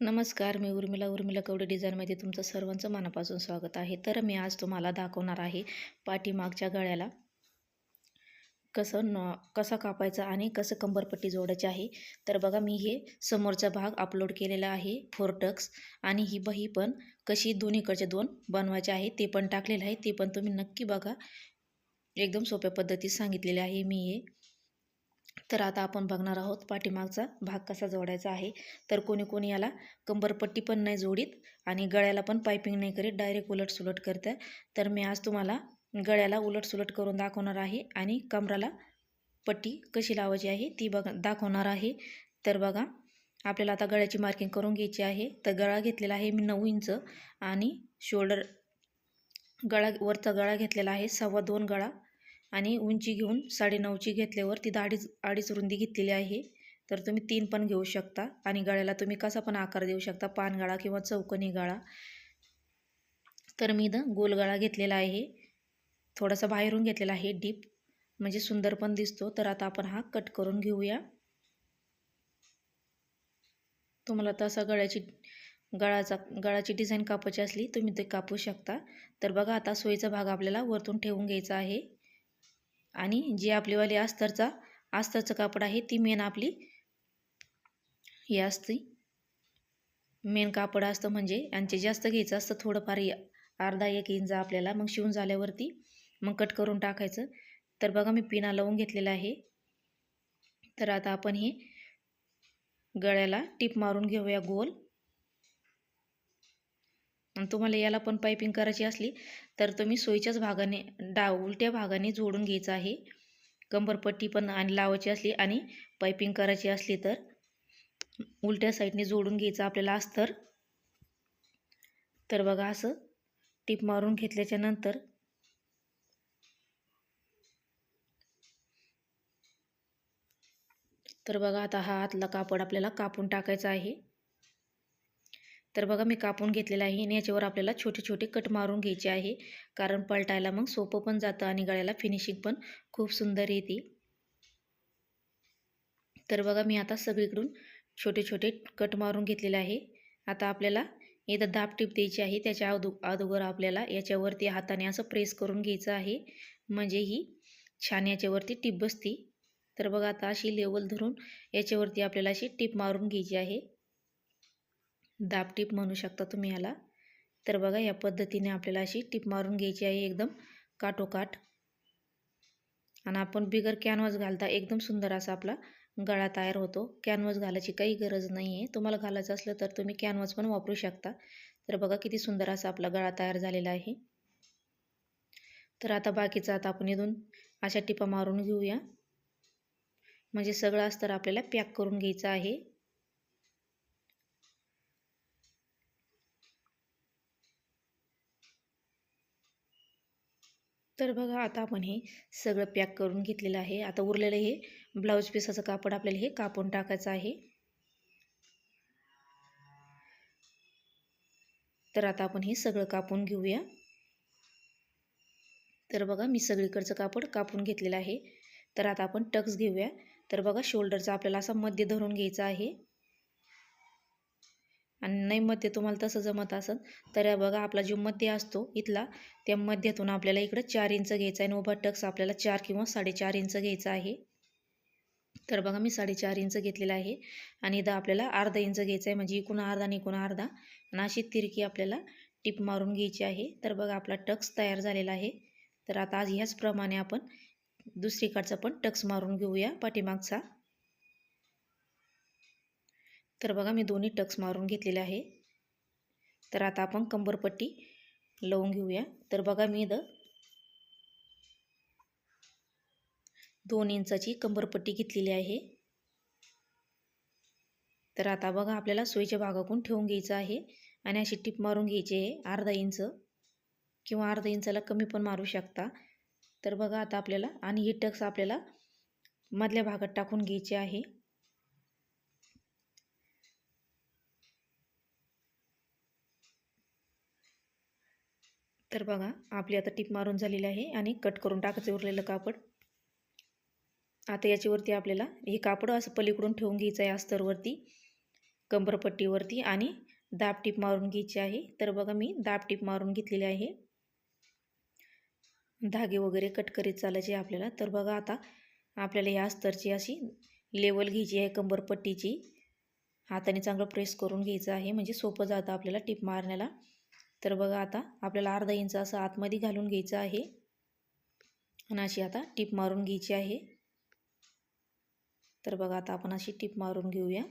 नमस्कार मी उर्मिला. उर्मिला कवडे डिझाईनमध्ये तुमचं सर्वांचं मनापासून स्वागत आहे. तर मी आज तुम्हाला दाखवणार आहे पाठीमागच्या गळ्याला कसं न कसा कापायचा आणि कसं कंबरपट्टी जोडायची आहे. तर बघा मी हे समोरचा भाग अपलोड केलेला आहे फोरटक्स आणि ही बही पण कशी दोन्हीकडचे दोन बनवायचे आहे ते पण टाकलेलं आहे. ते पण तुम्ही नक्की बघा. एकदम सोप्या पद्धतीत सांगितलेले आहे मी हे. तर आता आपण बघणार आहोत पाठीमागचा भाग कसा जोडायचा आहे. तर कोणी कोणी याला कंबरपट्टी पण नाही जोडीत आणि गळ्याला पण पायपिंग नाही करीत डायरेक्ट उलटसुलट करतं. तर मी आज तुम्हाला गळ्याला उलटसुलट करून दाखवणार आहे आणि कमराला पट्टी कशी लावायची आहे ती बघ दाखवणार आहे. तर बघा आपल्याला आता गळ्याची मार्किंग करून घ्यायची आहे. तर गळा घेतलेला आहे मी नऊ इंच आणि शोल्डर गळा वरचा गळा घेतलेला आहे सव्वा दोन गळा. आणि उंची घेऊन साडेनऊची घेतल्यावर तिथं अडीच अडीच रुंदी घेतलेली आहे. तर तुम्ही तीन पण घेऊ शकता. आणि गळ्याला तुम्ही कसा पण आकार देऊ शकता. पान गळा किंवा चौकनी गळा. तर मी इथं गोल गळा घेतलेला आहे. थोडासा बाहेरून घेतलेला आहे. डीप. म्हणजे सुंदर पण दिसतो. तर आता आपण हा कट करून घेऊया. तुम्हाला तसा गळ्याची गळाचा गळाची डिझाईन कापायची असली तुम्ही ते कापू शकता. तर बघा आता सोयीचा भाग आपल्याला वरतून ठेवून घ्यायचा आहे. आणि जी आपलीवाली अस्तरचा अस्तरचं कापड आहे ती मेन आपली ही असते. मेन कापड असतं म्हणजे यांचे जास्त घ्यायचं असतं थोडंफार अर्धा एक इंच आपल्याला मग शिवून झाल्यावरती मग कट करून टाकायचं. तर बघा मी पिना लावून घेतलेला आहे. तर आता आपण हे गळ्याला टीप मारून घेऊया गोल. आणि तुम्हाला याला पण पायपिंग करायची असली तर तुम्ही सोयीच्याच भागाने डा उलट्या भागाने जोडून घ्यायचं आहे. कंबरपट्टी पण आणि लावायची असली आणि पायपिंग करायची असली तर उलट्या साईडने जोडून घ्यायचं आपल्याला अस्तर. तर बघा असं टीप मारून घेतल्याच्या नंतर तर बघा आता हा आतला कापड आपल्याला कापून टाकायचा आहे. तर बघा मी कापून घेतलेला आहे आणि याच्यावर आपल्याला छोटे छोटे कट मारून घ्यायचे आहे. कारण पलटायला मग सोपं पण जातं आणि गळ्याला फिनिशिंग पण खूप सुंदर येते. तर बघा मी आता सगळीकडून छोटे छोटे कट मारून घेतलेले आहे. आता आपल्याला इथं दाब टीप द्यायची आहे. त्याच्या अदो अगोदर आपल्याला याच्यावरती हाताने असं प्रेस करून घ्यायचं आहे. म्हणजे ही छान याच्यावरती टीप बसती. तर बघा आता अशी लेवल धरून याच्यावरती आपल्याला अशी टीप मारून घ्यायची आहे. दाब टीप म्हणू शकता तुम्ही याला. तर बघा या पद्धतीने आपल्याला अशी टीप मारून घ्यायची आहे एकदम काठोकाठ. आणि आपण बिगर कॅनव्हास घालता एकदम सुंदर असा आपला गळा तयार होतो. कॅनव्हास घालायची काही गरज नाही आहे तुम्हाला घालायचं असलं तर तुम्ही कॅनव्हास पण वापरू शकता. तर बघा किती सुंदर असा आपला गळा तयार झालेला आहे. तर आता बाकीचं आता आपण इथून अशा टिपा मारून घेऊया. म्हणजे सगळं अस्तर आपल्याला पॅक करून घ्यायचं आहे. तर बघा आता आपण हे सगळं पॅक करून घेतलेलं आहे. आता उरलेलं हे ब्लाऊज पीसाचं कापड आपल्याला हे कापून टाकायचं आहे. तर आता आपण हे सगळं कापून घेऊया. तर बघा मी सगळीकडचं कापड कापून घेतलेलं आहे. तर आता आपण टक्स घेऊया. तर बघा शोल्डरचा आपल्याला असा मध्य धरून घ्यायचा आहे. आणि नाही मध्य तुम्हाला तसं जमत असेल तर बघा आपला जो मध्य असतो इथला त्या मध्यातून आपल्याला इकडं चार इंच घ्यायचा आहे आणि उभा टक्स आपल्याला चार किंवा साडेचार इंच घ्यायचा आहे. तर बघा मी साडेचार इंच घेतलेला आहे आणि इथं आपल्याला अर्धा इंच घ्यायचा आहे म्हणजे इकून अर्धा आणि इकून अर्धा. आणि अशी तिरकी आपल्याला टिप मारून घ्यायची आहे. तर बघा आपला टक्स तयार झालेला आहे. तर आता आज ह्याचप्रमाणे आपण दुसरीकडचा पण टक्स मारून घेऊया पाठीमागचा. तर बघा मी दोन्ही टक्स मारून घेतलेले आहे. तर आता आपण कंबरपट्टी लावून घेऊया. तर बघा मी इथं दोन इंचाची कंबरपट्टी घेतलेली आहे. तर आता बघा आपल्याला सोयीच्या भागाकडून ठेवून घ्यायचं आहे आणि अशी टिप मारून घ्यायची आहे अर्धा इंच किंवा अर्धा इंचाला कमी पण मारू शकता. तर बघा आता आपल्याला आणि ही टक्स आपल्याला मधल्या भागात टाकून घ्यायचे आहे. तर बघा आपली आता टिप मारून झालेली आहे आणि कट करून टाकायचं उरलेलं कापड. आता याच्यावरती आपल्याला हे कापड असं पलीकडून ठेवून घ्यायचं आहे अस्तरवरती कंबरपट्टीवरती आणि दाब टीप मारून घ्यायची आहे. तर बघा मी दाब टीप मारून घेतलेली आहे. धागे वगैरे कट करीत चालायचे आपल्याला. तर बघा आता आपल्याला या अस्तरची अशी लेवल घ्यायची आहे कंबरपट्टीची. हाताने चांगलं प्रेस करून घ्यायचं आहे. म्हणजे सोपं जातं आपल्याला टीप मारण्याला. तर बघा आता आपल्याला अर्धा इंच असं आतमध्ये घालून घ्यायचं आहे. आणि अशी आता टीप मारून घ्यायची आहे. तर बघा आता आपण अशी टीप मारून घेऊया.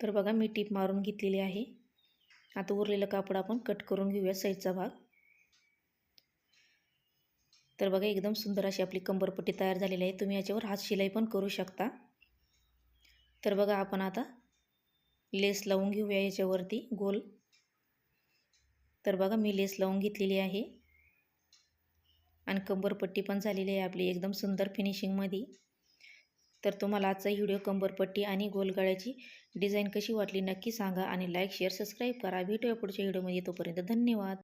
तर बघा मी टीप मारून घेतलेली आहे. आता उरलेलं कापड आपण कट करून घेऊया साईडचा भाग. तर बघा एकदम सुंदर अशी आपली कंबरपट्टी तयार झालेली आहे. तुम्ही याच्यावर हात शिलाई पण करू शकता. तर बघा आपण आता लेस लावून घेऊया याच्यावरती गोल. तर बघा मी लेस लावून घेतलेली आहे. आणि कंबरपट्टी पण झालेली आहे आपली एकदम सुंदर फिनिशिंगमध्ये तर तुम्हाला आजचा व्हिडिओ कंबरपट्टी आणि गोलगाळ्याची डिझाईन कशी वाटली नक्की सांगा आणि लाईक शेअर सबस्क्राईब करा. भेटूया पुढच्या व्हिडिओमध्ये तोपर्यंत धन्यवाद.